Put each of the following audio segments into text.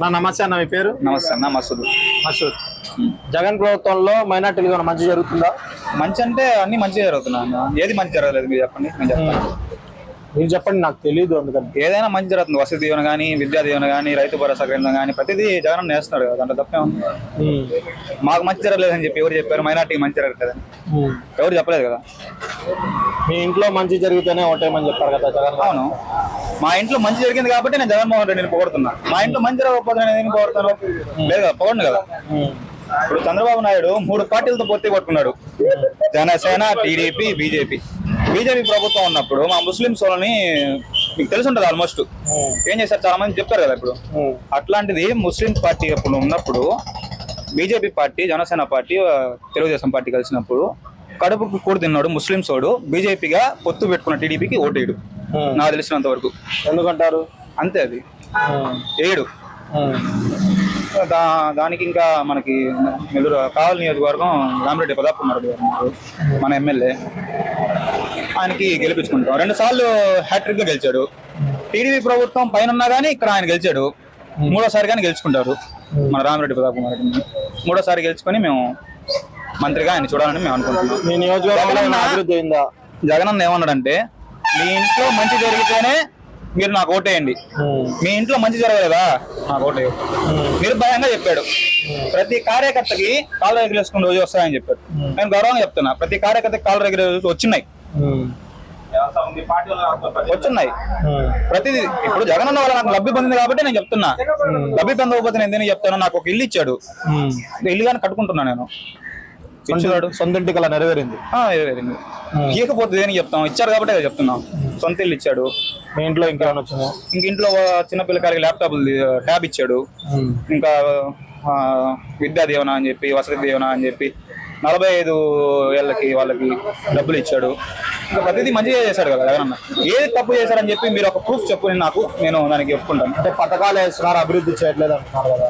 నా నమస్తే అన్న మీ పేరు? నమస్తే అన్న మసూద్. మసూద్. జగన్ ప్రభుత్వంలో మైనార్టీలు మంచి జరుగుతుందా? మంచి అంటే అన్ని మంచి జరుగుతున్నాయి అన్న. ఏది మంచి జరగలేదు మీరు చెప్పండి నేను చెప్తాను. మీరు చెప్పండి నాకు తెలియదు అందుకని. ఏదైనా మంచి జరుగుతుంది వసతి దీవెన కానీ విద్యా దీవెన కానీ రైతు భరోసా కేంద్రం కానీ ప్రతిదీ జగన్ నేస్తున్నాడు కదా దాంట్లో తప్పే ఉంది. మాకు మంచి జరగలేదని చెప్పి ఎవరు చెప్పారు? మైనార్టీకి మంచి జరగలేదని. ఎవరు చెప్పలేదు కదా? మీ ఇంట్లో మంచి జరిగితేనే ఓటేయమని చెప్పారు కదా జగన్. అవును. మా ఇంట్లో మంచి జరిగింది కాబట్టి నేను జగన్మోహన్ రెడ్డిని పొగడుతున్నా. మా ఇంట్లో మంచి జరగకపోతే నేను ఎందుకు పొగడతాను? లేదు కదా పొగడు కదా. ఇప్పుడు చంద్రబాబు నాయుడు మూడు పార్టీలతో పొత్తి కొట్టుకున్నాడు. Janasena TDP BJP. బీజేపీ ప్రభుత్వం ఉన్నప్పుడు మా ముస్లింస్ వాళ్ళని మీకు తెలిసి ఉంటుంది ఆల్మోస్ట్. ఏం చేశారు చాలా మంది చెప్తారు కదా ఇప్పుడు. అట్లాంటిది ముస్లిం పార్టీ అప్పుడు ఉన్నప్పుడు BJP party Janasena party Telugu Desam party కలిసినప్పుడు కడుపుకు కూడు తిన్నాడు ముస్లింస్ వాడు బీజేపీగా పొత్తు పెట్టుకున్న టీడీపీకి ఓటేయడు. నాకు తెలిసినంత వరకు ఎందుకంటారు అంతే అది. ఏడు. దా దానికి ఇంకా మనకి నెల్లూరు కావలి నియోజకవర్గం రామిరెడ్డి ఉన్నారు. మన ఎమ్మెల్యే ఆయనకి గెలిపించుకుంటాం. రెండు సార్లు హ్యాట్రిక్గా గెలిచాడు. టీడీపీ ప్రభుత్వం పైన ఉన్నా కానీ ఇక్కడ ఆయన గెలిచాడు. మూడోసారి కానీ గెలుచుకుంటారు. మన రామిరెడ్డి ప్రతాప్ కుమార్ మూడోసారి గెలుచుకొని మేము మంత్రిగా ఆయన చూడాలని మేము అనుకుంటున్నాం. మీ నియోజకవర్గంలో అభివృద్ధి అయిందా? జగన్ అన్న ఏమన్నాడంటే మీ ఇంట్లో మంచి జరిగితేనే మీరు నాకు ఓటేయండి. మీ ఇంట్లో మంచి జరగలేదా? నాకు ఓటే నిర్భయంగా చెప్పాడు. ప్రతి కార్యకర్తకి కాలు రెగ్యులేసుకుని రోజు వస్తాయని చెప్పాడు. నేను గౌరవంగా చెప్తున్నా. ప్రతి కార్యకర్తకి కాలు రెగ్యులేషన్ వచ్చినాయి. వచ్చున్నాయి. ప్రతిదీ ఇప్పుడు జగన్ అన్న వల్ల నాకు లబ్ధి పొందింది కాబట్టి నేను చెప్తున్నా. లబ్ధి పొందకపోతే నేను ఎందుకు చెప్తాను నాకు ఒక ఇల్లు ఇచ్చాడు. ఇల్లు కానీ కట్టుకుంటున్నా నేను. ఇచ్చాడు. సొంత కల నెరవేరింది. ఏదేరింది. ఇవ్వకపోతే దేనికి చెప్తాం? ఇచ్చారు కాబట్టి అదే చెప్తున్నాం. సొంత ఇల్లు ఇచ్చాడు. మీ ఇంట్లో ఇంకేమైనా వచ్చిందా? ఇంక ఇంట్లో చిన్న పిల్లకాయలకి ల్యాప్టాప్ ట్యాబ్ ఇచ్చాడు. ఇంకా విద్యా దీవెన అని చెప్పి వసతి దీవెన అని చెప్పి నలభై ఐదు ఏళ్ళకి వాళ్ళకి డబ్బులు ఇచ్చాడు. ఇంకా ప్రతిదీ మంచిగా చేశాడు కదా జగనన్న. ఏది తప్పు చేశారని చెప్పి మీరు ఒక ప్రూఫ్ చెప్పు నాకు నేను దానికి చెప్పుకుంటాను అంటే పథకాలు వేస్తున్నారు అభివృద్ధి చేయట్లేదు అంటున్నారు కదా.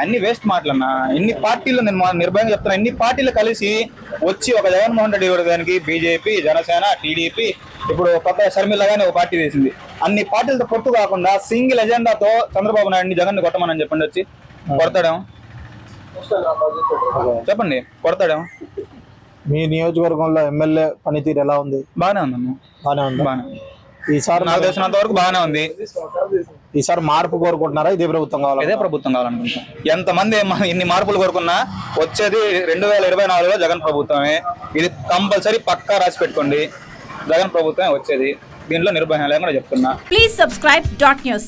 అన్ని వేస్ట్ మాటలన్నా ఇన్ని పార్టీలు నేను నిర్భయంగా చెప్తున్నా. ఇన్ని పార్టీలు కలిసి వచ్చి ఒక జగన్మోహన్ రెడ్డి గారి దానికి బీజేపీ జనసేన టీడీపీ ఇప్పుడు కొత్త షర్మిల గాని ఒక పార్టీ వేసింది. అన్ని పార్టీలతో పొత్తు కాకుండా సింగిల్ ఎజెండాతో చంద్రబాబు నాయుడిని జగన్ కొట్టమని చెప్పండి వచ్చి. కొడతాడేమో. చెప్పండి కొడతాడేమో మీ నియోజకవర్గంలో ఎమ్మెల్యే పనితీరు ఎలా ఉంది? బాగానే ఉందా బాగానే ఉంది. ఈసారి నాకు తెలిసినంత వరకు బాగానే ఉంది. ఈసారి మార్పు కోరుకుంటున్నారా? ఇదే ప్రభుత్వం కావాలా ఇదే ప్రభుత్వం కావాలనుకుంటున్నాం. ఎంతమంది ఇన్ని మార్పులు కోరుకున్నా వచ్చేది రెండు వేల ఇరవై నాలుగులో జగన్ ప్రభుత్వమే. ఇది కంపల్సరీ పక్కా రాసి పెట్టుకోండి. జగన్ ప్రభుత్వమే వచ్చేది. దీంట్లో నిర్భయం లేకుండా చెప్తున్నా. Please subscribe dot news.